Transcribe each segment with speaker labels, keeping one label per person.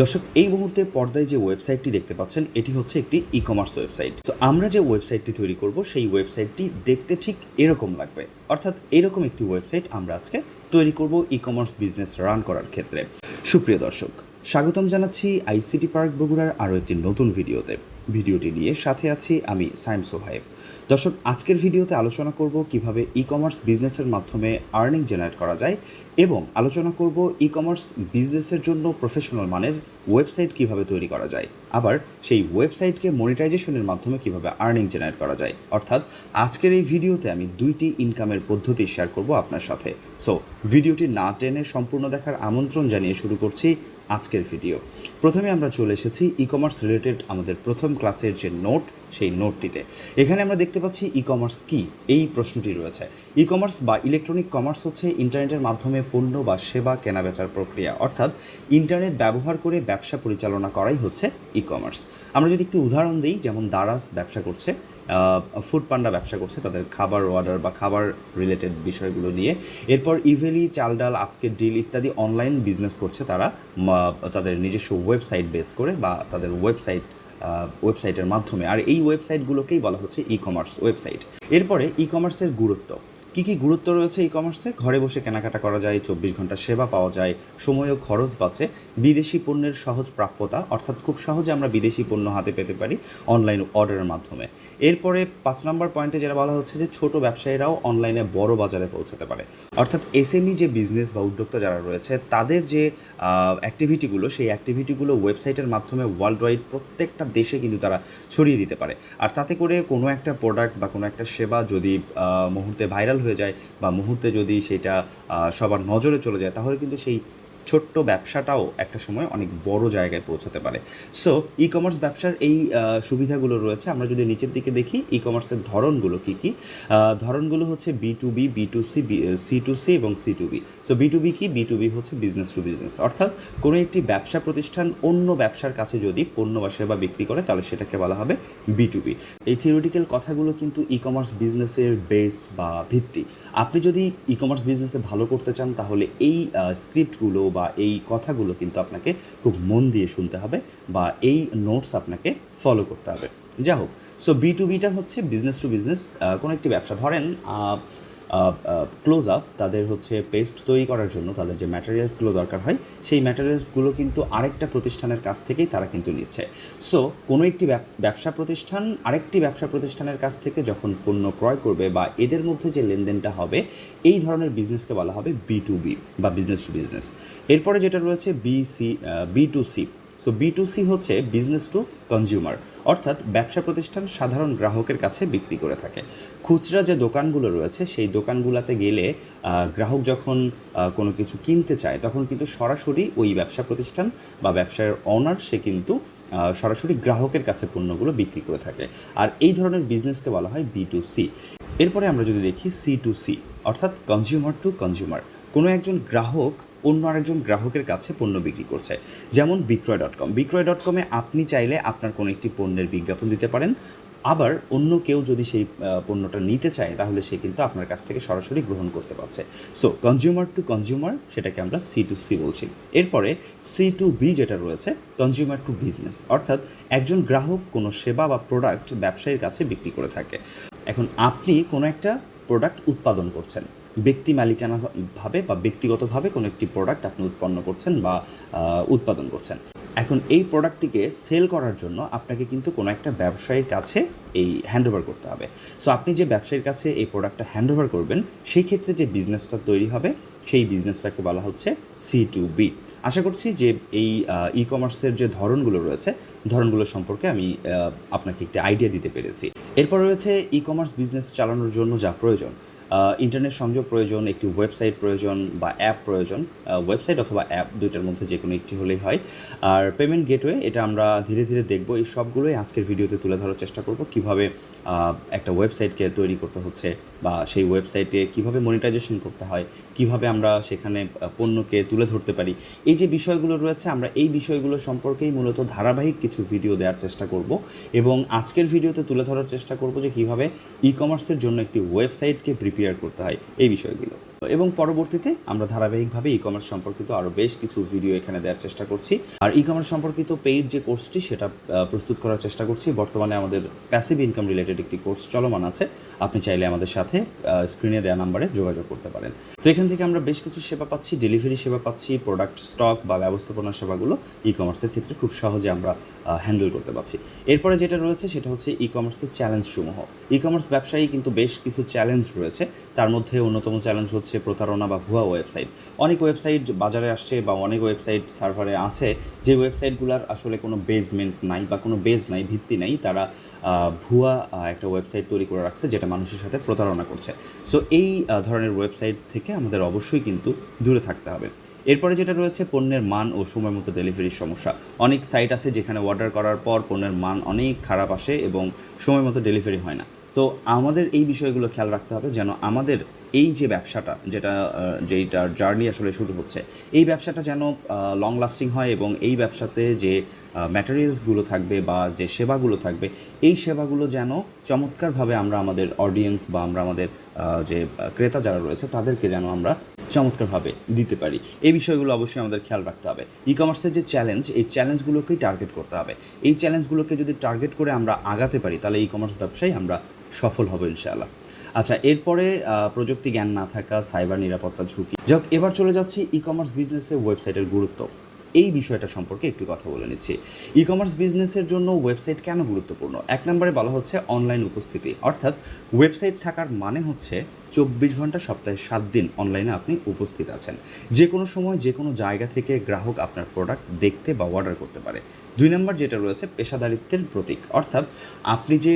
Speaker 1: দর্শক, এই মুহূর্তে পর্দায় যে ওয়েবসাইটটি দেখতে পাচ্ছেন, এটি হচ্ছে একটি ই কমার্স ওয়েবসাইট। তো আমরা যে ওয়েবসাইটটি তৈরি করব, সেই ওয়েবসাইটটি দেখতে ঠিক এরকম লাগবে। অর্থাৎ এরকম একটি ওয়েবসাইট আমরা আজকে তৈরি করব ই কমার্স বিজনেস রান করার ক্ষেত্রে। সুপ্রিয় দর্শক, স্বাগতম জানাচ্ছি আইসিটি পার্ক বগুড়ার আরও একটি নতুন ভিডিওতে। ভিডিওটি নিয়ে সাথে আছি আমি সাইম সোহাইব দর্শক, আজকের ভিডিওতে আলোচনা করব কীভাবে ই কমার্স বিজনেসের মাধ্যমে আর্নিং জেনারেট করা যায় এবং আলোচনা করব ই কমার্স বিজনেসের জন্য প্রফেশনাল মানের ওয়েবসাইট কীভাবে তৈরি করা যায়, আবার সেই ওয়েবসাইটকে মনিটাইজেশনের মাধ্যমে কীভাবে আর্নিং জেনারেট করা যায়। অর্থাৎ আজকের এই ভিডিওতে আমি দুইটি ইনকামের পদ্ধতি শেয়ার করব আপনার সাথে। সো ভিডিওটি না টেনে সম্পূর্ণ দেখার আমন্ত্রণ জানিয়ে শুরু করছি আজকের ভিডিও প্রথমে আমরা চলে এসেছি ই কমার্স রিলেটেড আমাদের প্রথম ক্লাসের যে নোট সেই নোটটিতে এখানে আমরা দেখতে পাচ্ছি ই কমার্স কি? এই প্রশ্নটি রয়েছে। ই কমার্স বা ইলেকট্রনিক কমার্স হচ্ছে ইন্টারনেটের মাধ্যমে পণ্য বা সেবা কেনাবেচার প্রক্রিয়া, অর্থাৎ ইন্টারনেট ব্যবহার করে ব্যবসা পরিচালনা করাই হচ্ছে ই কমার্স আমরা যদি একটু উদাহরণ দিই, যেমন দারাজ ব্যবসা করছে ফুড পান্ডা ব্যবসা করছে, তাদের খাবার অর্ডার বা খাবার রিলেটেড বিষয়গুলো নিয়ে। এরপর ইভেলি চাল ডাল আজকের ডিল ইত্যাদি অনলাইন বিজনেস করছে তারা তাদের নিজস্ব ওয়েবসাইট বেস করে বা তাদের ওয়েবসাইট ওয়েবসাইটের মাধ্যমে। আর এই ওয়েবসাইটগুলোকেই বলা হচ্ছে ই কমার্স ওয়েবসাইট এরপরে ই কমার্সের গুরুত্ব। কী কী গুরুত্ব রয়েছে ই কমার্সে ঘরে বসে কেনাকাটা করা যায়, চব্বিশ ঘণ্টা সেবা পাওয়া যায়, সময় ও খরচ বাঁচে, বিদেশি পণ্যের সহজ প্রাপ্যতা, অর্থাৎ খুব সহজে আমরা বিদেশি পণ্য হাতে পেতে পারি অনলাইন অর্ডারের মাধ্যমে। এরপরে পাঁচ নম্বর পয়েন্টে যেটা বলা হচ্ছে যে ছোট ব্যবসায়ীরাও অনলাইনে বড় বাজারে পৌঁছাতে পারে। অর্থাৎ এসএমই যে বিজনেস বা উদ্যোক্তা যারা রয়েছে, তাদের যে অ্যাক্টিভিটিগুলো সেই অ্যাক্টিভিটিগুলো ওয়েবসাইটের মাধ্যমে ওয়ার্ল্ড ওয়াইড প্রত্যেকটা দেশে কিন্তু তারা ছড়িয়ে দিতে পারে। আর তাতে করে কোনো একটা প্রোডাক্ট বা কোনো একটা সেবা যদি মুহূর্তে ভাইরাল হয়ে যায় বা মুহূর্তে যদি সেটা সবার নজরে চলে যায় তাহলে কিন্তু সেই ছোট্ট ব্যবসাটাও একটা সময় অনেক বড় জায়গায় পৌঁছাতে পারে। সো ই কমার্স ব্যবসার এই সুবিধাগুলো রয়েছে। আমরা যদি নিচের দিকে দেখি ই কমার্সের ধরনগুলো কী কী? ধরনগুলো হচ্ছে B to B B to C C to C এবং C to B so B to B কি? বি টু বি হচ্ছে বিজনেস টু বিজনেস অর্থাৎ কোনো একটি ব্যবসা প্রতিষ্ঠান অন্য ব্যবসার কাছে যদি পণ্য বা সেবা বিক্রি করে, তাহলে সেটাকে বলা হবে বি টু বি এই থিওরিটিক্যাল কথাগুলো কিন্তু ই কমার্স বিজনেসের বেস বা ভিত্তি। আপনি যদি ই কমার্স বিজনেসে ভালো করতে চান, তাহলে এই স্ক্রিপ্টগুলো বা এই কথাগুলো কিন্তু আপনাকে খুব মন দিয়ে শুনতে হবে বা এই নোটস আপনাকে ফলো করতে হবে। যা হোক সো বি টু বিটা হচ্ছে বিজনেস টু বিজনেস কোনো একটি ব্যবসা। ধরেন ক্লোজ আপ তাদের হচ্ছে পেস্ট তৈরি করার জন্য তাদের যে ম্যাটেরিয়ালসগুলো দরকার হয়, সেই ম্যাটেরিয়ালসগুলো কিন্তু আরেকটা প্রতিষ্ঠানের কাছ থেকেই তারা কিন্তু নিচ্ছে। সো কোনো একটি ব্যবসা প্রতিষ্ঠান আরেকটি ব্যবসা প্রতিষ্ঠানের কাছ থেকে যখন পণ্য ক্রয় করবে বা এদের মধ্যে যে লেনদেনটা হবে, এই ধরনের বিজনেসকে বলা হবে বি টু বি বা বিজনেস টু বিজনেস এরপরে যেটা রয়েছে B C B to C so B to C হচ্ছে বিজনেস টু কনজিউমার অর্থাৎ ব্যবসা প্রতিষ্ঠান সাধারণ গ্রাহকের কাছে বিক্রি করে থাকে। খুচরা যে দোকানগুলো রয়েছে, সেই দোকানগুলোতে গেলে গ্রাহক যখন কোনো কিছু কিনতে চায়, তখন কিন্তু সরাসরি ওই ব্যবসা প্রতিষ্ঠান বা ব্যবসার অনার সে কিন্তু সরাসরি গ্রাহকের কাছে পণ্যগুলো বিক্রি করে থাকে। আর এই ধরনের বিজনেসকে বলা হয় বি টু সি এরপরে আমরা যদি দেখি সি টু সি অর্থাৎ কনজিউমার টু কনজিউমার কোনো একজন গ্রাহক অন্য আরেকজন গ্রাহকের কাছে পণ্য বিক্রি করছে। যেমন বিক্রয় ডট কম বিক্রয় ডট কমে আপনি চাইলে আপনার কোনো একটি পণ্যের বিজ্ঞাপন দিতে পারেন। আবার অন্য কেউ যদি সেই পণ্যটা নিতে চায়, তাহলে সে কিন্তু আপনার কাছ থেকে সরাসরি গ্রহণ করতে পারছে। সো কনজিউমার টু কনজিউমার সেটাকে আমরা সি টু সি বলছি। এরপরে সি টু বি যেটা রয়েছে কনজিউমার টু বিজনেস অর্থাৎ একজন গ্রাহক কোনো সেবা বা প্রোডাক্ট ব্যবসায়ীর কাছে বিক্রি করে থাকে। এখন আপনি কোনো একটা প্রোডাক্ট উৎপাদন করছেন। ব্যক্তি মালিকানাভাবে বা ব্যক্তিগতভাবে কোনো একটি প্রোডাক্ট আপনি উৎপন্ন করছেন বা উৎপাদন করছেন। এখন এই প্রোডাক্টটিকে সেল করার জন্য আপনাকে কিন্তু কোনো একটা ব্যবসায়ীর কাছে এই হ্যান্ডওভার করতে হবে। সো আপনি যে ব্যবসায়ীর কাছে এই প্রোডাক্টটা হ্যান্ড ওভার করবেন, সেই ক্ষেত্রে যে বিজনেসটা তৈরি হবে, সেই বিজনেসটাকে বলা হচ্ছে সি টু বি আশা করছি যে এই ই কমার্সের যে ধরনগুলো রয়েছে, ধরনগুলো সম্পর্কে আমি আপনাকে একটি আইডিয়া দিতে পেরেছি। এরপর রয়েছে ই কমার্স বিজনেস চালানোর জন্য যা প্রয়োজন। ইন্টারনেট সংযোগ প্রয়োজন, একটি ওয়েবসাইট প্রয়োজন বা অ্যাপ প্রয়োজন ওয়েবসাইট অথবা অ্যাপ দুইটার মধ্যে যে কোনো একটি হলেই হয়। আর পেমেন্ট গেটওয়ে এটা আমরা ধীরে ধীরে দেখব। এই সবগুলোই আজকের ভিডিওতে তুলে ধরার চেষ্টা করব। কীভাবে একটা ওয়েবসাইটকে তৈরি করতে হচ্ছে বা সেই ওয়েবসাইটে কীভাবে মনিটাইজেশন করতে হয় কীভাবে আমরা সেখানে পণ্যকে তুলে ধরতে পারি। এই যে বিষয়গুলো রয়েছে, আমরা এই বিষয়গুলো সম্পর্কেই মূলত ধারাবাহিক কিছু ভিডিও দেওয়ার চেষ্টা করব এবং আজকের ভিডিওতে তুলে ধরার চেষ্টা করব যে কীভাবে ই কমার্সের জন্য একটি ওয়েবসাইটকে প্রিপেয়ার করতে হয়, এই বিষয়গুলো। এবং পরবর্তীতে আমরা ধারাবাহিকভাবে ই কমার্স সম্পর্কিত আরও বেশ কিছু ভিডিও এখানে দেওয়ার চেষ্টা করছি। আর ই কমার্স সম্পর্কিত পেইড যে কোর্সটি সেটা প্রস্তুত করার চেষ্টা করছি। বর্তমানে আমাদের প্যাসিভ ইনকাম রিলেটেড একটি কোর্স চলমান আছে। আপনি চাইলে আমাদের সাথে স্ক্রিনে দেওয়া নাম্বারে যোগাযোগ করতে পারেন। তো এখান থেকে আমরা বেশ কিছু সেবা পাচ্ছি ডেলিভারি সেবা পাচ্ছি প্রোডাক্ট স্টক বা ব্যবস্থাপনা সেবাগুলো ই কমার্সের ক্ষেত্রে খুব সহজে আমরা হ্যান্ডেল করতে পারছি। এরপরে যেটা রয়েছে সেটা হচ্ছে ই কমার্সের চ্যালেঞ্জ সমূহ। ই কমার্স ব্যবসায়ী কিন্তু বেশ কিছু চ্যালেঞ্জ রয়েছে। তার মধ্যে অন্যতম চ্যালেঞ্জ হচ্ছে প্রতারণা বা ভুয়া ওয়েবসাইট অনেক ওয়েবসাইট বাজারে আসছে বা অনেক ওয়েবসাইট সার্ভারে আছে, যে ওয়েবসাইটগুলোর আসলে কোনো বেজমেন্ট নাই বা কোনো বেজ নাই, ভিত্তি নাই। তারা ভুয়া একটা ওয়েবসাইট তৈরি করে রাখছে যেটা মানুষের সাথে প্রতারণা করছে। সো এই ধরনের ওয়েবসাইট থেকে আমাদের অবশ্যই কিন্তু দূরে থাকতে হবে। এরপরে যেটা রয়েছে, পণ্যের মান ও সময় মতো ডেলিভারির সমস্যা। অনেক সাইট আছে যেখানে অর্ডার করার পর পণ্যের মান অনেক খারাপ আসে এবং সময় মতো ডেলিভারি হয় না। তো আমাদের এই বিষয়গুলো খেয়াল রাখতে হবে যেন আমাদের এই যে ব্যবসাটা, যেটা যেইটার জার্নি আসলে শুরু হচ্ছে, এই ব্যবসাটা যেন লং লাস্টিং হয় এবং এই ব্যবসাতে যে ম্যাটেরিয়ালসগুলো থাকবে বা যে সেবাগুলো থাকবে, এই সেবাগুলো যেন চমৎকারভাবে আমরা আমাদের অডিয়েন্স বা আমরা আমাদের যে ক্রেতা যারা রয়েছে, তাদেরকে যেন আমরা চমৎকারভাবে দিতে পারি। এই বিষয়গুলো অবশ্যই আমাদের খেয়াল রাখতে হবে। ই কমার্সের যে চ্যালেঞ্জ এই চ্যালেঞ্জগুলোকেই টার্গেট করতে হবে। এই চ্যালেঞ্জগুলোকে যদি টার্গেট করে আমরা আগাতে পারি, তাহলে ই কমার্স ব্যবসায় আমরা সফল হব ইনশাআল্লাহ। আচ্ছা এরপরে প্রযুক্তি জ্ঞান না থাকা, সাইবার নিরাপত্তা ঝুঁকি। যাক, এবার চলে যাচ্ছি ই কমার্স বিজনেসের ওয়েবসাইটের গুরুত্ব। এই বিষয়টা সম্পর্কে একটু কথা বলে নিচ্ছি। ই কমার্স বিজনেসের জন্য ওয়েবসাইট কেন গুরুত্বপূর্ণ? এক নম্বরে বলা হচ্ছে অনলাইন উপস্থিতি। অর্থাৎ ওয়েবসাইট থাকার মানে হচ্ছে চব্বিশ ঘণ্টা সপ্তাহে সাত দিন অনলাইনে আপনি উপস্থিত আছেন। যে কোনো সময় যে কোনো জায়গা থেকে গ্রাহক আপনার প্রোডাক্ট দেখতে বা অর্ডার করতে পারে। দুই নম্বর যেটা রয়েছে, পেশাদারিত্বের প্রতীক। অর্থাৎ আপনি যে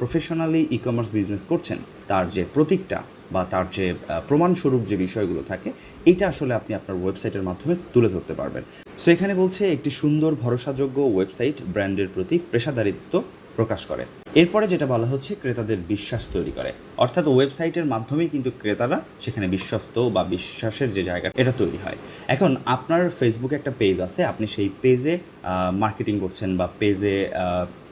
Speaker 1: প্রফেশনালি ই কমার্স বিজনেস করছেন, তার যে প্রতীকটা বা তার যে প্রমাণস্বরূপ যে বিষয়গুলো থাকে, এটা আসলে আপনি আপনার ওয়েবসাইটের মাধ্যমে তুলে ধরতে পারবেন। সো এখানে বলছে, একটি সুন্দর, ভরসাযোগ্য ওয়েবসাইট ব্র্যান্ডের প্রতি পেশাদারিত্ব প্রকাশ করে। এরপরে যেটা বলা হচ্ছে, ক্রেতাদের বিশ্বাস তৈরি করে। অর্থাৎ ওয়েবসাইটের মাধ্যমেই কিন্তু ক্রেতারা সেখানে বিশ্বস্ত বা বিশ্বাসের যে জায়গা, এটা তৈরি হয়। এখন আপনার ফেসবুকে একটা পেজ আছে, আপনি সেই পেজে মার্কেটিং করছেন বা পেজে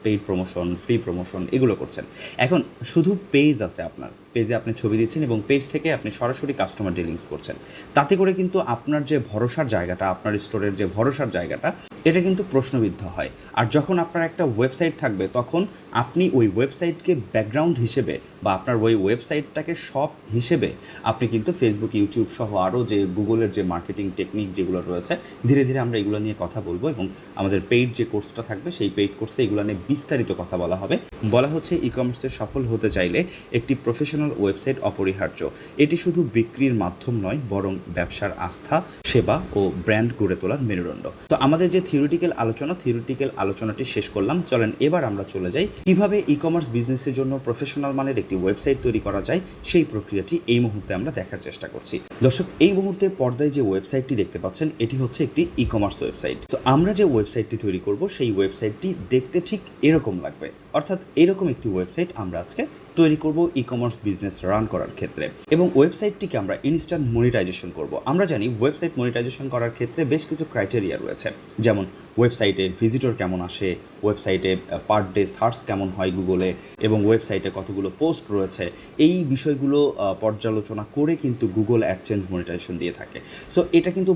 Speaker 1: পেইড প্রমোশন ফ্রি প্রমোশন এগুলো করছেন। এখন শুধু পেজ আছে আপনার। পেজে আপনি ছবি দিচ্ছেন এবং পেজ থেকে আপনি সরাসরি কাস্টমার ডিলিংস করছেন। তাতে করে কিন্তু আপনার যে ভরসার জায়গাটা, আপনার স্টোরের যে ভরসার জায়গাটা এটা কিন্তু প্রশ্নবিদ্ধ হয়। আর যখন আপনার একটা ওয়েবসাইট থাকবে তখন আপনি ওই ওয়েবসাইটকে ব্যাকগ্রাউন্ড হিসেবে বা আপনার ওই ওয়েবসাইটটাকে সব হিসেবে আপনি কিন্তু ফেসবুক ইউটিউব সহ আরও যে গুগলের যে মার্কেটিং টেকনিক যেগুলো রয়েছে, ধীরে ধীরে আমরা এগুলো নিয়ে কথা বলব এবং আমাদের পেইড যে কোর্সটা থাকবে সেই পেইড কোর্সে এগুলো নিয়ে বিস্তারিত কথা বলা হবে। বলা হচ্ছে ই কমার্সে সফল হতে চাইলে একটি প্রফেশনাল ওয়েবসাইট অপরিহার্য। এটি শুধু বিক্রির মাধ্যম নয়, বরং ব্যবসার আস্থা, সেবা ও ব্র্যান্ড গড়ে তোলার মেরুদণ্ড। তো আমাদের যে থিওরিটিক্যাল আলোচনা থিওরিটিক্যাল আলোচনাটি শেষ করলাম। চলেন এবার আমরা চলে যাই কীভাবে ই কমার্স বিজনেসের জন্য প্রফেশনাল মানের একটি ওয়েবসাইট তৈরি করা যায়, সেই প্রক্রিয়াটি এই মুহূর্তে আমরা দেখার চেষ্টা করছি। দর্শক, এই মুহূর্তে পর্দায় যে ওয়েবসাইটটি দেখতে পাচ্ছেন, এটি হচ্ছে একটি ই কমার্স ওয়েবসাইট তো আমরা যে ওয়েবসাইটটি তৈরি করব, সেই ওয়েবসাইটটি দেখতে ঠিক এরকম লাগবে। অর্থাৎ এরকম একটি ওয়েবসাইট আমরা আজকে তৈরি করব ই কমার্স বিজনেস রান করার ক্ষেত্রে। এবং ওয়েবসাইটটিকে আমরা ইনস্ট্যান্ট মনিটাইজেশন করব। আমরা জানি ওয়েবসাইট মনিটাইজেশন করার ক্ষেত্রে বেশ কিছু ক্রাইটেরিয়া রয়েছে। যেমন ওয়েবসাইটে ভিজিটর কেমন আসে, ওয়েবসাইটে পার ডে সার্চ কেমন হয় গুগলে এবং ওয়েবসাইটে কতগুলো পোস্ট রয়েছে, এই বিষয়গুলো পর্যালোচনা করে কিন্তু গুগল অ্যাডচেঞ্জ মনিটাইজেশন দিয়ে থাকে। সো এটা কিন্তু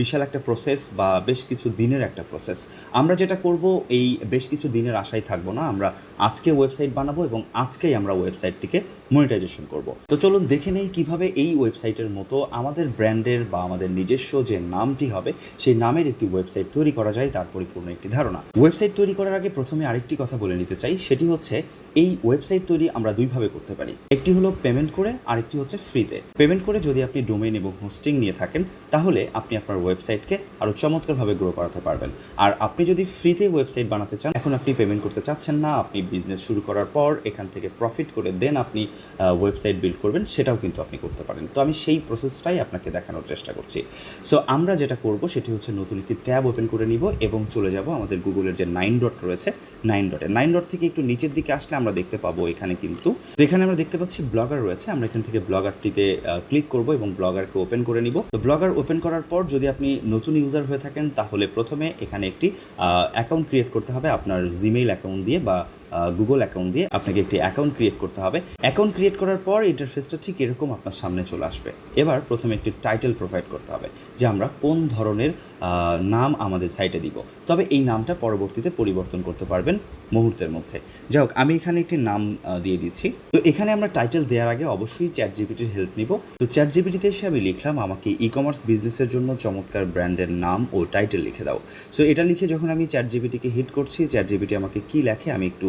Speaker 1: বিশাল একটা প্রসেস বা বেশ কিছু দিনের একটা প্রসেস আমরা যেটা করব, এই বেশ কিছু দিনের আশায় থাকব না। আমরা আজকে ওয়েবসাইট বানাবো এবং আজকেই আমরা ওয়েবসাইটটিকে মনিটাইজেশন করব। তো চলুন দেখে নেই কীভাবে এই ওয়েবসাইটের মতো আমাদের ব্র্যান্ডের বা আমাদের নিজস্ব যে নামটি হবে, সেই নামের একটি ওয়েবসাইট তৈরি করা যায়, তার পরিপূর্ণ একটি ধারণা। ওয়েবসাইট তৈরি করার আগে প্রথমে আরেকটি কথা বলে নিতে চাই, সেটি হচ্ছে এই ওয়েবসাইট তৈরি আমরা দুইভাবে করতে পারি। একটি হলো পেমেন্ট করে, আরেকটি হচ্ছে ফ্রিতে পেমেন্ট করে যদি আপনি ডোমেইন এবং হোস্টিং নিয়ে থাকেন, তাহলে আপনি আপনার ওয়েবসাইটকে আরও চমৎকারভাবে গ্রো করাতে পারবেন। আর আপনি যদি ফ্রিতে ওয়েবসাইট বানাতে চান, এখন আপনি পেমেন্ট করতে চাচ্ছেন না, আপনি বিজনেস শুরু করার পর এখান থেকে প্রফিট করে দেন আপনি ওয়েবসাইট বিল্ড করবেন, সেটাও কিন্তু আপনি করতে পারেন। তো আমি সেই প্রসেসটাই আপনাকে দেখানোর চেষ্টা করছি। সো আমরা যেটা করব, সেটি হচ্ছে নতুন একটি ট্যাব ওপেন করে নিব এবং চলে যাব আমাদের গুগলের যে নাইন ডট রয়েছে নাইন ডটে নাইন ডট থেকে একটু নিচের দিকে আসলে আমরা দেখতে পাবো এখানে কিন্তু। তো এখানে আমরা দেখতে পাচ্ছি ব্লগার রয়েছে। আমরা এখান থেকে ব্লগারটিতে ক্লিক করব এবং ব্লগারকে ওপেন করে নিব। তো ব্লগার ওপেন করার পর যদি আপনি নতুন ইউজার হয়ে থাকেন, তাহলে প্রথমে এখানে একটি অ্যাকাউন্ট ক্রিয়েট করতে হবে আপনার জিমেইল অ্যাকাউন্ট দিয়ে বা গুগল অ্যাকাউন্ট দিয়ে। আপনাকে একটি অ্যাকাউন্ট ক্রিয়েট করতে হবে। অ্যাকাউন্ট ক্রিয়েট করার পর ইন্টারফেসটা ঠিক এরকম আপনার সামনে চলে আসবে। এবার প্রথমে একটি টাইটেল প্রোভাইড করতে হবে, যে আমরা কোন ধরনের নাম আমাদের সাইটে দিব। তবে এই নামটা পরবর্তীতে পরিবর্তন করতে পারবেন মুহূর্তের মধ্যে। যাই হোক, আমি এখানে একটি নাম দিয়ে দিচ্ছি। তো এখানে আমরা টাইটেল দেওয়ার আগে অবশ্যই চ্যাট জিপিটির হেল্প নিব। তো চ্যাট জিপিটিতে এসে আমি লিখলাম, আমাকে ই কমার্স বিজনেসের জন্য চমৎকার ব্র্যান্ডের নাম ও টাইটেল লিখে দাও। সো এটা লিখে যখন আমি চ্যাট জিপিটিকে হিট করছি চ্যাট জিপিটি আমাকে কি লেখে, আমি একটু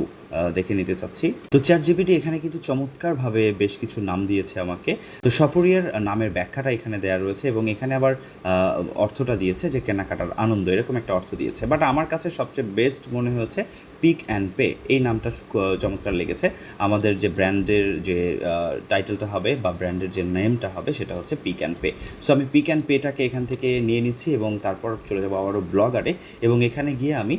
Speaker 1: দেখে নিতে চাচ্ছি। তো চ্যাট জিপিটি এখানে কিন্তু চমৎকারভাবে বেশ কিছু নাম দিয়েছে আমাকে। তো সপরিয়ার নামের ব্যাখ্যাটা এখানে দেওয়া রয়েছে এবং এখানে আবার অর্থটা দিয়েছে যে কেনাকাটার আনন্দ, এরকম একটা অর্থ দিয়েছে। বাট আমার কাছে সবচেয়ে বেস্ট মনে হয়েছে পিক অ্যান্ড পে এই নামটা চমৎকার লেগেছে। আমাদের যে ব্র্যান্ডের যে টাইটেলটা হবে বা ব্র্যান্ডের যে নেমটা হবে সেটা হচ্ছে পিক অ্যান্ড পে সো আমি পিক অ্যান্ড পেটাকে এখান থেকে নিয়ে নিচ্ছি এবং তারপর চলে যাব আবারও ব্লগারে এবং এখানে গিয়ে আমি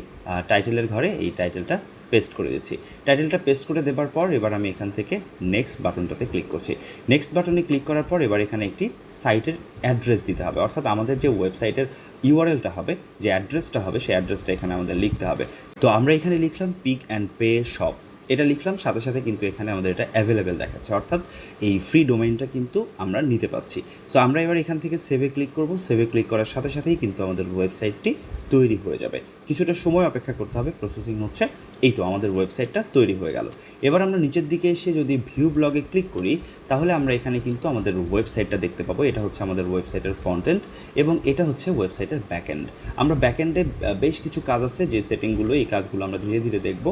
Speaker 1: টাইটেলের ঘরে এই টাইটেলটা পেস্ট করে দিচ্ছি টাইটেলটা পেস্ট করে দেওয়ার পর এবার আমি এখান থেকে নেক্সট বাটনটাতে ক্লিক করছি। নেক্সট বাটনে ক্লিক করার পর এবার এখানে একটি সাইটের অ্যাড্রেস দিতে হবে। অর্থাৎ আমাদের যে ওয়েবসাইটের ইউআরএলটা হবে, যে অ্যাড্রেসটা হবে, সেই অ্যাড্রেসটা এখানে আমাদের লিখতে হবে। তো আমরা এখানে লিখলাম পিক অ্যান্ড পে শপ এটা লিখলাম, সাথে সাথে কিন্তু এখানে আমাদের এটা অ্যাভেলেবেল দেখাচ্ছে। অর্থাৎ এই ফ্রি ডোমেইনটা কিন্তু আমরা নিতে পাচ্ছি সো আমরা এবার এখান থেকে সেভে ক্লিক করব। সেভে ক্লিক করার সাথে সাথেই কিন্তু আমাদের ওয়েবসাইটটি তৈরি হয়ে যাবে। কিছুটা সময় অপেক্ষা করতে হবে। প্রসেসিং হচ্ছে এই তো আমাদের ওয়েবসাইটটা তৈরি হয়ে গেল। এবার আমরা নিচের দিকে এসে যদি ভিউ ব্লগে ক্লিক করি, তাহলে আমরা এখানে কিন্তু আমাদের ওয়েবসাইটটা দেখতে পাবো। এটা হচ্ছে আমাদের ওয়েবসাইটের ফ্রন্ট এন্ড এবং এটা হচ্ছে ওয়েবসাইটের ব্যাক এন্ড আমরা ব্যাক এন্ডে বেশ কিছু কাজ আছে যে সেটিংগুলো এই কাজগুলো আমরা ধীরে ধীরে দেখব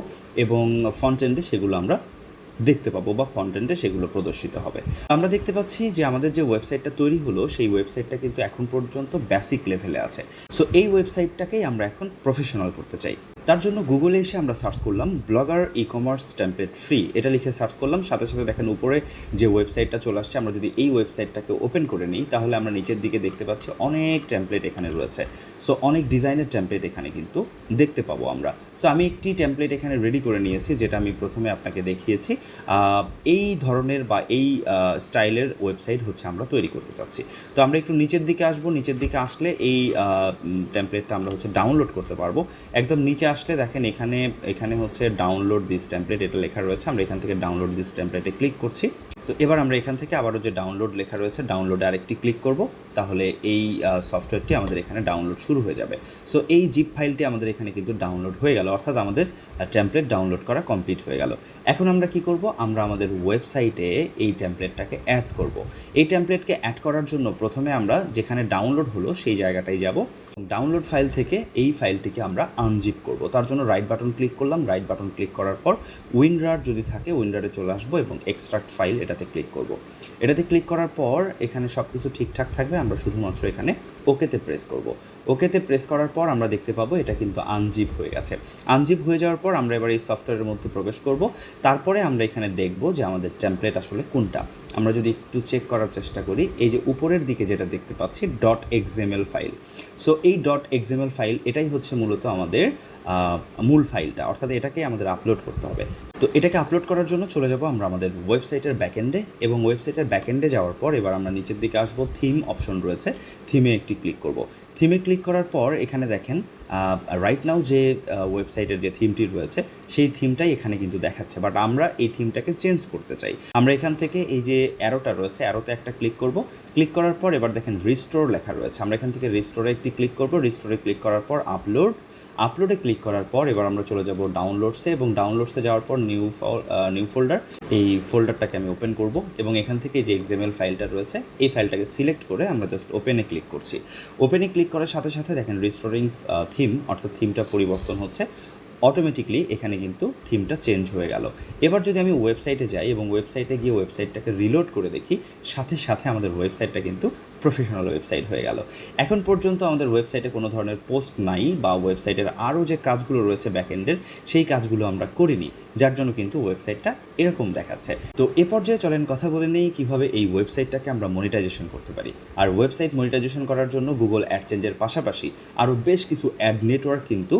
Speaker 1: এবং ফ্রন্ট এন্ডে সেগুলো আমরা দেখতে পাবো বা কন্টেন্টে সেগুলো প্রদর্শিত হবে। আমরা দেখতে পাচ্ছি যে আমাদের যে ওয়েবসাইটটা তৈরি হলো, সেই ওয়েবসাইটটা কিন্তু এখন পর্যন্ত বেসিক লেভেলে আছে। সো এই ওয়েবসাইটটাকেই আমরা এখন প্রফেশনাল করতে চাই। তার জন্য গুগলে এসে আমরা সার্চ করলাম blogger e commerce template free এটা লিখে সার্চ করলাম, সাথে সাথে দেখেন উপরে যে ওয়েবসাইটটা চলে আসছে, আমরা যদি এই ওয়েবসাইটটাকে ওপেন করে নিই, তাহলে আমরা নিচের দিকে দেখতে পাচ্ছি অনেক টেমপ্লেট এখানে রয়েছে। সো অনেক ডিজাইনের টেমপ্লেট এখানে কিন্তু দেখতে পাবো আমরা। সো আমি একটি টেমপ্লেট এখানে রেডি করে নিয়েছি, যেটা আমি প্রথমে আপনাকে দেখিয়েছি। এই ধরনের বা এই স্টাইলের ওয়েবসাইট হচ্ছে আমরা তৈরি করতে চাচ্ছি। তো আমরা একটু নিচের দিকে আসব, নিচের দিকে আসলে এই টেমপ্লেটটা আমরা হচ্ছে ডাউনলোড করতে পারব। একদম নিচে আসলে দেখেন, এখানে এখানে হচ্ছে ডাউনলোড দিস টেমপ্লেট এটা লেখা রয়েছে। আমরা এখান থেকে ডাউনলোড দিস টেমপ্লেটে ক্লিক করছি। তো এবার আমরা এখান থেকে আবারও যে ডাউনলোড লেখা রয়েছে ডাউনলোডে আরেকটি ক্লিক করব। তাহলে এই সফটওয়্যারটি আমাদের এখানে ডাউনলোড শুরু হয়ে যাবে। সো এই জিপ ফাইলটি আমাদের এখানে কিন্তু ডাউনলোড হয়ে গেল। অর্থাৎ আমাদের টেমপ্লেট ডাউনলোড করা কমপ্লিট হয়ে গেল। এখন আমরা কি করব? আমরা আমাদের ওয়েবসাইটে এই টেমপ্লেটটাকে অ্যাড করব। এই টেমপ্লেটকে অ্যাড করার জন্য প্রথমে আমরা যেখানে ডাউনলোড হলো, সেই জায়গাটায় যাব। ডাউনলোড ফাইল থেকে এই ফাইলটিকে আমরা আনজিপ করব। তার জন্য রাইট বাটন ক্লিক করলাম। রাইট বাটন ক্লিক করার পর উইন্ডার যদি থাকে উইন্ডারে চলে আসব এবং এক্সট্রাক্ট ফাইল এটাতে ক্লিক করব। এটাতে ক্লিক করার পর এখানে সব কিছু ঠিকঠাক থাকবে। আমরা শুধুমাত্র এখানে ওকেতে প্রেস করব। ওকেতে প্রেস করার পর আমরা দেখতে পাবো এটা কিন্তু আনজিপ হয়ে গেছে। আনজিপ হয়ে যাওয়ার পর আমরা এবার এই সফটওয়্যারের মধ্যে প্রবেশ করব। তারপরে আমরা এখানে দেখব যে আমাদের টেমপ্লেট আসলে কোনটা। আমরা যদি একটু চেক করার চেষ্টা করি, এই যে উপরের দিকে যেটা দেখতে পাচ্ছি ডট এক্সএমএল ফাইল সো এই. ডট এক্সএমএল ফাইল এটাই হচ্ছে মূলত আমাদের মূল ফাইলটা অর্থাৎ এটাকে আমাদের আপলোড করতে হবে। তো এটাকে আপলোড করার জন্য চলে যাব আমরা আমাদের ওয়েবসাইটের ব্যাকএন্ডে এবং ওয়েবসাইটের ব্যাকএন্ডে যাওয়ার পর এবার আমরা নিচের দিকে আসব থিম অপশন রয়েছে। থিমে একটি ক্লিক করব। থিমে ক্লিক করার পর এখানে দেখেন রাইট নাও যে ওয়েবসাইটের যে থিমটি রয়েছে, সেই থিমটাই এখানে কিন্তু দেখাচ্ছে। বাট আমরা এই থিমটাকে চেঞ্জ করতে চাই। আমরা এখান থেকে এই যে অ্যারোটা রয়েছে অ্যারোতে একটা ক্লিক করব। ক্লিক করার পর এবার দেখেন রিস্টোর লেখা রয়েছে। আমরা এখান থেকে রিস্টোরে একটি ক্লিক করব। রিস্টোরে ক্লিক করার পর আপলোড আপলোডে ক্লিক করার পর এবার আমরা চলে যাব ডাউনলোডসে এবং ডাউনলোডসে যাওয়ার পর নিউ নিউ ফোল্ডার এই ফোল্ডারটাকে আমি ওপেন করব এবং এখান থেকে যে এক্সএমএল ফাইলটা রয়েছে, এই ফাইলটাকে সিলেক্ট করে আমরা জাস্ট ওপেনে ক্লিক করছি। ওপেনে ক্লিক করার সাথে সাথে দেখেন রিস্টোরিং থিম অর্থাৎ থিমটা পরিবর্তন হচ্ছে অটোমেটিকলি এখানে কিন্তু থিমটা চেঞ্জ হয়ে গেল। এবার যদি আমি ওয়েবসাইটে যাই এবং ওয়েবসাইটে গিয়ে ওয়েবসাইটটাকে রিলোড করে দেখি, সাথে সাথে আমাদের ওয়েবসাইটটা কিন্তু প্রফেশনাল ওয়েবসাইট হয়ে গেল। এখন পর্যন্ত আমাদের ওয়েবসাইটে কোনো ধরনের পোস্ট নাই বা ওয়েবসাইটের আরও যে কাজগুলো রয়েছে ব্যাকএন্ডের সেই কাজগুলো আমরা করিনি, যার জন্য কিন্তু ওয়েবসাইটটা এরকম দেখাচ্ছে। তো এ পর্যায়ে চলেন, কথা বলে নেই কীভাবে এই ওয়েবসাইটটাকে আমরা মনিটাইজেশন করতে পারি। আর ওয়েবসাইট মনিটাইজেশন করার জন্য গুগল অ্যাডচেঞ্জের পাশাপাশি আরও বেশ কিছু অ্যাড নেটওয়ার্ক কিন্তু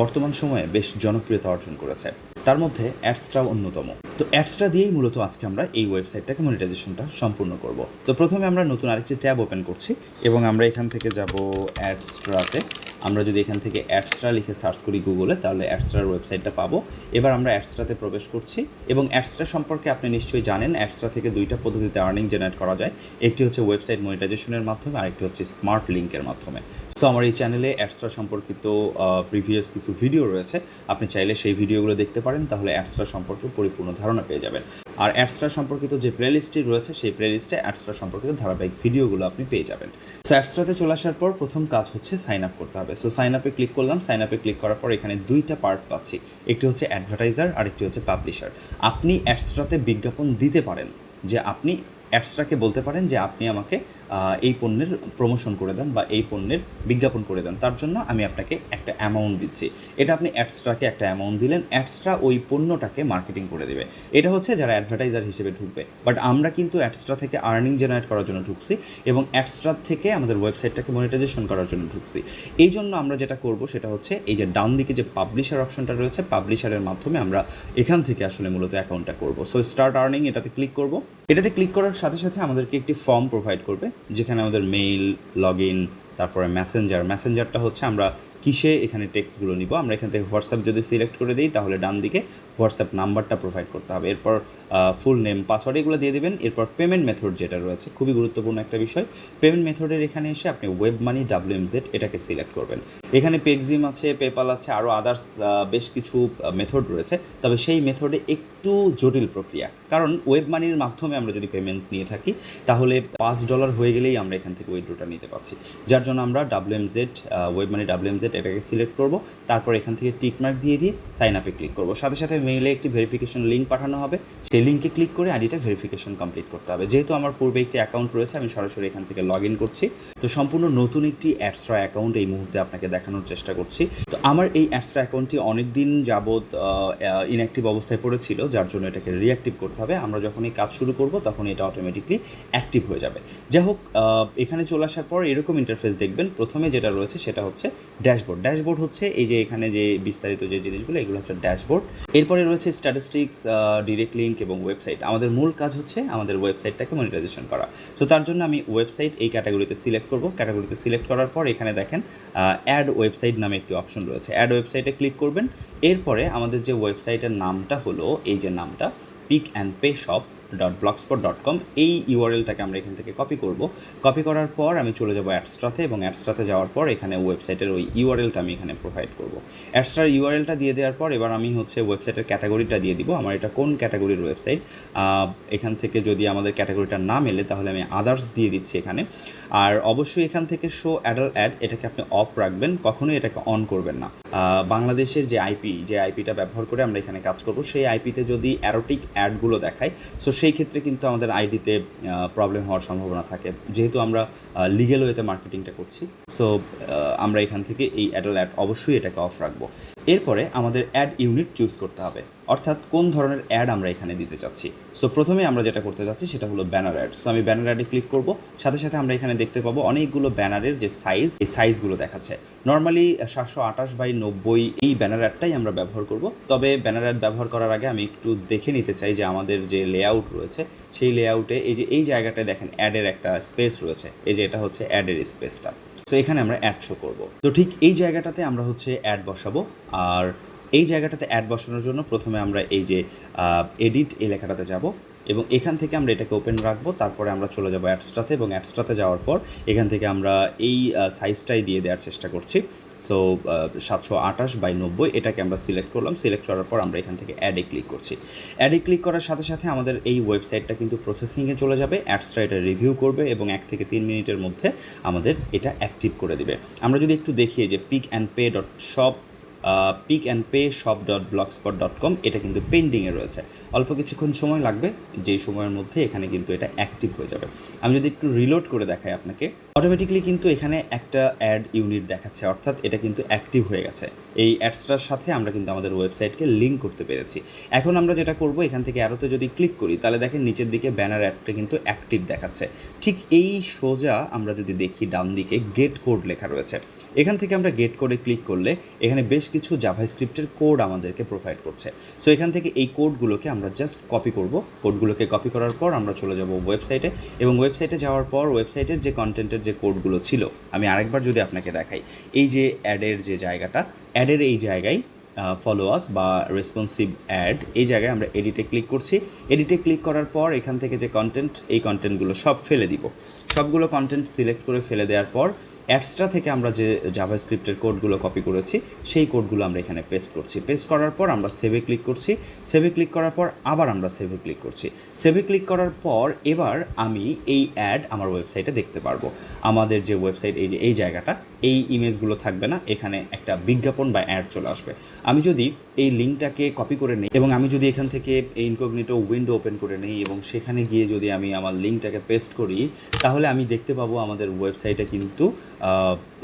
Speaker 1: বর্তমান সময়ে বেশ জনপ্রিয়তা অর্জন করেছে। তার মধ্যে অ্যাডসটা অন্যতম। তো অ্যাডসটা দিয়েই মূলত আজকে আমরা এই ওয়েবসাইটটাকে মনিটাইজেশনটা সম্পূর্ণ করব। তো প্রথমে আমরা নতুন আরেকটি ট্যাব ওপেন করছি এবং আমরা এখান থেকে যাব অ্যাডস্ট্রাতে। আমরা যদি এখান থেকে অ্যাডস্ট্রা লিখে সার্চ করি গুগলে তাহলে অ্যাডস্ট্রার ওয়েবসাইটটা পাবো। এবার আমরা অ্যাডস্ট্রাতে প্রবেশ করছি এবং অ্যাডস্ট্রা সম্পর্কে আপনি নিশ্চয়ই জানেন, অ্যাডস্ট্রা থেকে দুইটা পদ্ধতিতে আর্নিং জেনারেট করা যায়। একটি হচ্ছে ওয়েবসাইট মনিটাইজেশনের মাধ্যমে, আরেকটি হচ্ছে স্মার্ট লিঙ্কের মাধ্যমে। সো আমার এই চ্যানেলে অ্যাডস্ট্রা সম্পর্কিত প্রিভিয়াস কিছু ভিডিও রয়েছে। আপনি চাইলে সেই ভিডিওগুলো দেখতে পারেন, তাহলে অ্যাডস্ট্রা সম্পর্কে পরিপূর্ণ ধারণা পেয়ে যাবেন। আর অ্যাডস্ট্রা সম্পর্কিত যে প্লেলিস্টটি রয়েছে, সেই প্লেলিস্টে অ্যাডস্ট্রা সম্পর্কিত ধারাবাহিক ভিডিওগুলো আপনি পেয়ে যাবেন। সো অ্যাডস্ট্রাতে চলে আসার পর প্রথম কাজ হচ্ছে সাইন আপ করতে হবে। সো সাইন আপে ক্লিক করলাম সাইন আপে ক্লিক করার পর এখানে দুইটা পার্ট পাচ্ছি। একটি হচ্ছে অ্যাডভার্টাইজার আর একটি হচ্ছে পাবলিশার আপনি অ্যাডস্ট্রাতে বিজ্ঞাপন দিতে পারেন যে আপনি অ্যাডস্ট্রাকে বলতে পারেন যে আপনি আমাকে এই পণ্যের প্রমোশন করে দেন বা এই পণ্যের বিজ্ঞাপন করে দেন, তার জন্য আমি আপনাকে একটা অ্যামাউন্ট দিচ্ছি। এটা আপনি অ্যাডস্ট্রাকে একটা অ্যামাউন্ট দিলেন অ্যাডস্ট্রা ওই পণ্যটাকে মার্কেটিং করে দেবে। এটা হচ্ছে যারা অ্যাডভার্টাইজার হিসেবে ঢুকবে। বাট আমরা কিন্তু অ্যাডস্ট্রা থেকে আর্নিং জেনারেট করার জন্য ঢুকছি এবং অ্যাডস্ট্রা থেকে আমাদের ওয়েবসাইটটাকে মনিটাইজেশন করার জন্য ঢুকছি। এই জন্য আমরা যেটা করব সেটা হচ্ছে এই যে ডান দিকে যে পাবলিশার অপশনটা রয়েছে পাবলিশারের মাধ্যমে আমরা এখান থেকে আসলে মূলত অ্যাকাউন্টটা করব। সো স্টার্ট আর্নিং এটাতে ক্লিক করব। এটাতে ক্লিক করার সাথে সাথে আমাদেরকে একটি ফর্ম প্রোভাইড করবে। যেখানে আমাদের মেইল লগ ইন তারপরে ম্যাসেঞ্জার ম্যাসেঞ্জারটা হচ্ছে আমরা কিসে এখানে টেক্সটগুলো নিব? আমরা এখান থেকে হোয়াটসঅ্যাপ যদি সিলেক্ট করে দিই, তাহলে ডান দিকে হোয়াটসঅ্যাপ নাম্বারটা প্রোভাইড করতে হবে। এরপর ফুল নেম পাসওয়ার্ড এগুলো দিয়ে দেবেন। এরপর পেমেন্ট মেথড যেটা রয়েছে, খুবই গুরুত্বপূর্ণ একটা বিষয়। পেমেন্ট মেথডের এখানে এসে আপনি ওয়েব মানি ডাব্লিউ জেড এটাকে সিলেক্ট করবেন। এখানে পেগজিম আছে পেপাল আছে আরও আদার্স বেশ কিছু মেথড রয়েছে। তবে সেই মেথডে একটু জটিল প্রক্রিয়া। কারণ ওয়েব মানির মাধ্যমে আমরা যদি পেমেন্ট নিয়ে থাকি, তাহলে পাঁচ ডলার হয়ে গেলেই আমরা এখান থেকে উইথড্রোটা নিতে পারছি। যার জন্য আমরা W M Z web money W M Z এটাকে সিলেক্ট করব। তারপর এখান থেকে টিকমার্ক দিয়ে দিয়ে সাইন আপে ক্লিক করব। সাথে সাথে মেইলে একটি ভেরিফিকেশন লিঙ্ক পাঠানো হবে। সেই লিঙ্কে ক্লিক করে আইডিটা ভেরিফিকেশন কমপ্লিট করতে হবে। যেহেতু আমার পূর্বে একটি অ্যাকাউন্ট রয়েছে, আমি সরাসরি এখান থেকে লগ ইন করছি। তো সম্পূর্ণ নতুন একটি অ্যাডস্ট্রা অ্যাকাউন্ট এই মুহূর্তে আপনাকে দেখানোর চেষ্টা করছি। তো আমার এই অ্যাডস্ট্রা অ্যাকাউন্টটি অনেক দিন যাবৎ ইনঅ্যাক্টিভ অবস্থায় পড়েছিল, যার জন্য এটাকে রিঅ্যাক্টিভ করতে হবে। আমরা যখন এই কাজ শুরু করব, তখন এটা অটোমেটিকলি অ্যাক্টিভ হয়ে যাবে। যাই হোক এখানে চলে আসার পর এরকম ইন্টারফেস দেখবেন। প্রথমে যেটা রয়েছে সেটা হচ্ছে ড্যাশবোর্ড ড্যাশবোর্ড হচ্ছে এই যে এখানে যে বিস্তারিত যে জিনিসগুলো, এগুলো হচ্ছে ড্যাশবোর্ড এরপরে রয়েছে স্ট্যাটিস্টিক্স ডিরেক্ট লিঙ্ক এবং ওয়েবসাইট আমাদের মূল কাজ হচ্ছে আমাদের ওয়েবসাইটটাকে মনিটাইজেশন করা। সো তার জন্য আমি ওয়েবসাইট এই ক্যাটাগরিতে সিলেক্ট করব। ক্যাটাগরিতে সিলেক্ট করার পর এখানে দেখেন অ্যাড ওয়েবসাইট নামে একটি অপশন রয়েছে। অ্যাড ওয়েবসাইটে ক্লিক করবেন। এরপরে আমাদের যে ওয়েবসাইটের নামটা হলো, এই যে নামটা pick and pay shop dot blogspot dot com এই ইউআরএলটাকে আমরা এখান থেকে কপি করব। কপি করার পর আমি চলে যাব অ্যাডস্ট্রাতে এবং অ্যাডস্ট্রাতে যাওয়ার পর এখানে ওয়েবসাইটের ওই ইউআরএলটা আমি এখানে প্রোভাইড করব। অ্যাডস্ট্রার ইউআরএলটা দিয়ে দেওয়ার পর এবার আমি হচ্ছে ওয়েবসাইটের ক্যাটাগরিটা দিয়ে দিব। আমার এটা কোন ক্যাটাগরির ওয়েবসাইট এখান থেকে যদি আমাদের ক্যাটাগরিটা না মেলে তাহলে আমি আদার্স দিয়ে দিচ্ছি এখানে। আর অবশ্যই এখান থেকে শো অ্যাডাল অ্যাড এটাকে আপনি অফ রাখবেন, কখনোই এটাকে অন করবেন না। বাংলাদেশের যে আইপি যে আইপিটা ব্যবহার করে আমরা এখানে কাজ করব, সেই আইপিতে যদি অ্যারোটিক অ্যাডগুলো দেখায় সো সেই ক্ষেত্রে কিন্তু আমাদের আইডিতে প্রবলেম হওয়ার সম্ভাবনা থাকে। যেহেতু আমরা লিগেল ওয়েতে মার্কেটিংটা করছি সো আমরা এখান থেকে এই অ্যাডাল অ্যাড অবশ্যই এটাকে অফ রাখব। এরপরে আমাদের অ্যাড ইউনিট চুজ করতে হবে। অর্থাৎ কোন ধরনের অ্যাড আমরা এখানে দিতে চাচ্ছি? সো প্রথমে আমরা যেটা করতে যাচ্ছি সেটা হলো ব্যানার অ্যাড সো আমি ব্যানার অ্যাডে ক্লিক করব। সাথে সাথে আমরা এখানে দেখতে পাবো অনেকগুলো ব্যানারের যে সাইজ এই সাইজগুলো দেখাচ্ছে। নর্মালি সাতশো আঠাশ বাই নব্বই এই ব্যানার অ্যাডটাই আমরা ব্যবহার করব। তবে ব্যানার অ্যাড ব্যবহার করার আগে আমি একটু দেখে নিতে চাই যে আমাদের যে লেআউট রয়েছে, সেই লেআউটে এই যে, এই জায়গাটায় দেখেন অ্যাডের একটা স্পেস রয়েছে। এই যে, এটা হচ্ছে অ্যাডের স্পেসটা তো এখানে আমরা অ্যাড শো করব। তো ঠিক এই জায়গাটাতে আমরা হচ্ছে অ্যাড বসাবো। আর এই জায়গাটাতে অ্যাড বসানোর জন্য প্রথমে আমরা এই যে এডিট এই লেখাটাতে যাব এবং এখান থেকে আমরা এটাকে ওপেন রাখব। তারপরে আমরা চলে যাব অ্যাডসটাতে এবং অ্যাডসটাতে যাওয়ার পর এখান থেকে আমরা এই সাইজটাই দিয়ে দেওয়ার চেষ্টা করছি। সো সাতশো আঠাশ বাই নব্বই এটাকে আমরা সিলেক্ট করলাম। সিলেক্ট করার পর আমরা এখান থেকে অ্যাডে ক্লিক করছি। অ্যাডে ক্লিক করার সাথে সাথে আমাদের এই ওয়েবসাইটটা কিন্তু প্রসেসিংয়ে চলে যাবে। অ্যাডসটা এটা রিভিউ করবে এবং এক থেকে তিন মিনিটের মধ্যে আমাদের এটা অ্যাক্টিভ করে দিবে। আমরা যদি একটু দেখি যে pick and pay dot shop pick and pay shop dot blogspot dot com এটা কিন্তু পেন্ডিংয়ে রয়েছে। অল্প কিছুক্ষণ সময় লাগবে, যেই সময়ের মধ্যে এখানে কিন্তু এটা অ্যাক্টিভ হয়ে যাবে। আমি যদি একটু রিলোড করে দেখাই আপনাকে অটোমেটিকলি কিন্তু এখানে একটা অ্যাড ইউনিট দেখাচ্ছে, অর্থাৎ এটা কিন্তু অ্যাক্টিভ হয়ে গেছে। এই অ্যাডসটার সাথে আমরা কিন্তু আমাদের ওয়েবসাইটকে লিঙ্ক করতে পেরেছি। এখন আমরা যেটা করব, এখান থেকে অ্যারোতে যদি ক্লিক করি, তাহলে দেখেন নিচের দিকে ব্যানার অ্যাডটা কিন্তু অ্যাক্টিভ দেখাচ্ছে। ঠিক এই সোজা আমরা যদি দেখি ডান দিকে গেট কোড লেখা রয়েছে। এখান থেকে আমরা গেট করে ক্লিক করলে এখানে বেশ কিছু জাভাস্ক্রিপ্টের কোড আমাদেরকে প্রোভাইড করছে। সো এখান থেকে এই কোডগুলোকে আমরা জাস্ট কপি করব। কোডগুলোকে কপি করার পর আমরা চলে যাব ওয়েবসাইটে এবং ওয়েবসাইটে যাওয়ার পর ওয়েবসাইটের যে কন্টেন্টের যে কোডগুলো ছিল, আমি আরেকবার যদি আপনাকে দেখাই, এই যে অ্যাডের যে জায়গাটা অ্যাডের এই জায়গায় ফলোয়ার্স বা রেসপন্সিভ অ্যাড এই জায়গায় আমরা এডিটে ক্লিক করছি। এডিটে ক্লিক করার পর এখান থেকে যে কন্টেন্ট এই কন্টেন্টগুলো সব ফেলে দিব। সবগুলো কন্টেন্ট সিলেক্ট করে ফেলে দেওয়ার পর অ্যাডসটা থেকে আমরা যে জাভাস্ক্রিপ্টের কোডগুলো কপি করেছি, সেই কোডগুলো আমরা এখানে পেস্ট করছি। পেস্ট করার পর আমরা সেভে ক্লিক করছি। সেভে ক্লিক করার পর আবার আমরা সেভে ক্লিক করছি। সেভে ক্লিক করার পর এবার আমি এই অ্যাড আমার ওয়েবসাইটে দেখতে পারব। আমাদের যে ওয়েবসাইট এই যে, এই জায়গাটা এই ইমেজগুলো থাকবে না, এখানে একটা বিজ্ঞাপন বা অ্যাড চলে আসবে। আমি যদি এই লিঙ্কটাকে কপি করে নিই এবং আমি যদি এখান থেকে এই ইনকগনিটো উইন্ডো ওপেন করে নিই এবং সেখানে গিয়ে যদি আমি আমার লিঙ্কটাকে পেস্ট করি, তাহলে আমি দেখতে পাবো আমাদের ওয়েবসাইটে কিন্তু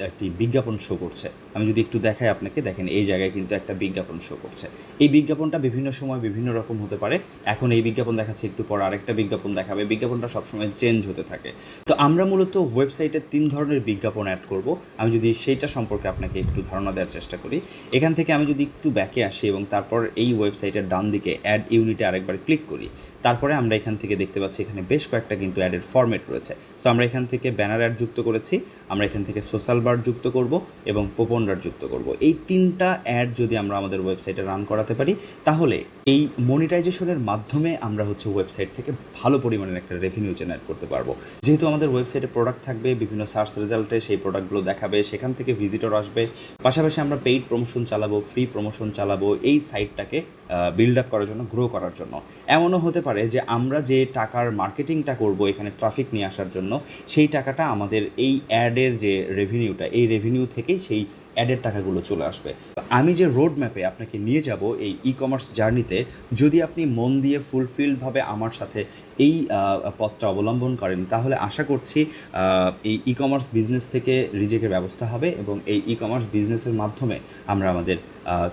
Speaker 1: একটি বিজ্ঞাপন শো করছে। আমি যদি একটু দেখাই আপনাকে, দেখেন এই জায়গায় কিন্তু একটা বিজ্ঞাপন শো করছে। এই বিজ্ঞাপনটা বিভিন্ন সময় বিভিন্ন রকম হতে পারে। এখন এই বিজ্ঞাপন দেখাচ্ছে, একটু পর আরেকটা বিজ্ঞাপন দেখাবে। বিজ্ঞাপনটা সবসময় চেঞ্জ হতে থাকে। তো আমরা মূলত ওয়েবসাইটে তিন ধরনের বিজ্ঞাপন অ্যাড করব। আমি যদি সেইটা সম্পর্কে আপনাকে একটু ধারণা দেওয়ার চেষ্টা করি। এখান থেকে আমি যদি একটু ব্যাকে আসি এবং তারপর এই ওয়েবসাইটের ডান দিকে অ্যাড ইউনিটে আরেকবার ক্লিক করি তারপরে আমরা এখান থেকে দেখতে পাচ্ছি এখানে বেশ কয়েকটা কিন্তু অ্যাডের ফরম্যাট রয়েছে। সো আমরা এখান থেকে ব্যানার অ্যাড যুক্ত করেছি, আমরা এখান থেকে সোশ্যাল বার যুক্ত করব এবং পোপন পোপন্ডার যুক্ত করব। এই তিনটা অ্যাড যদি আমরা আমাদের ওয়েবসাইটে রান করাতে পারি, তাহলে এই মনিটাইজেশনের মাধ্যমে আমরা হচ্ছে ওয়েবসাইট থেকে ভালো পরিমাণের একটা রেভিনিউ জেনারেট করতে পারব। যেহেতু আমাদের ওয়েবসাইটে প্রোডাক্ট থাকবে, বিভিন্ন সার্চ রেজাল্টে সেই প্রোডাক্টগুলো দেখাবে, সেখান থেকে ভিজিটর আসবে, পাশাপাশি আমরা পেইড প্রমোশন চালাবো ফ্রি প্রমোশন চালাবো, এই সাইটটাকে বিল্ড আপ করার জন্য গ্রো করার জন্য। এমনও হতে পারে যে আমরা যে টাকার মার্কেটিংটা করব এখানে ট্রাফিক নিয়ে আসার জন্য, সেই টাকাটা আমাদের এই অ্যাডের যে রেভিনিউটা এই রেভিনিউ থেকেই সেই অ্যাডের টাকাগুলো চলে আসবে। আমি যে রোড ম্যাপে আপনাকে নিয়ে যাব এই ই কমার্স জার্নিতে যদি আপনি মন দিয়ে ফুলফিলভাবে আমার সাথে এই পথটা অবলম্বন করেন, তাহলে আশা করছি এই ই কমার্স বিজনেস থেকে রিজেকের ব্যবস্থা হবে এবং এই ই কমার্স বিজনেসের মাধ্যমে আমরা আমাদের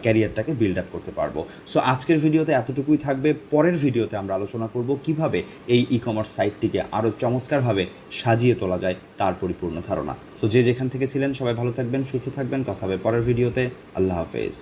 Speaker 1: ক্যারিয়ারটাকে বিল্ড আপ করতে পারব। সো আজকের ভিডিওতে এতটুকুই থাকবে। পরের ভিডিওতে আমরা আলোচনা করব কীভাবে এই ই কমার্স সাইটটিকে আরও চমৎকারভাবে সাজিয়ে তোলা যায় তার পরিপূর্ণ ধারণা। সো যে যেখান থেকে ছিলেন সবাই ভালো থাকবেন, সুস্থ থাকবেন। কথা হবে পরের ভিডিওতে আল্লাহ হাফেজ।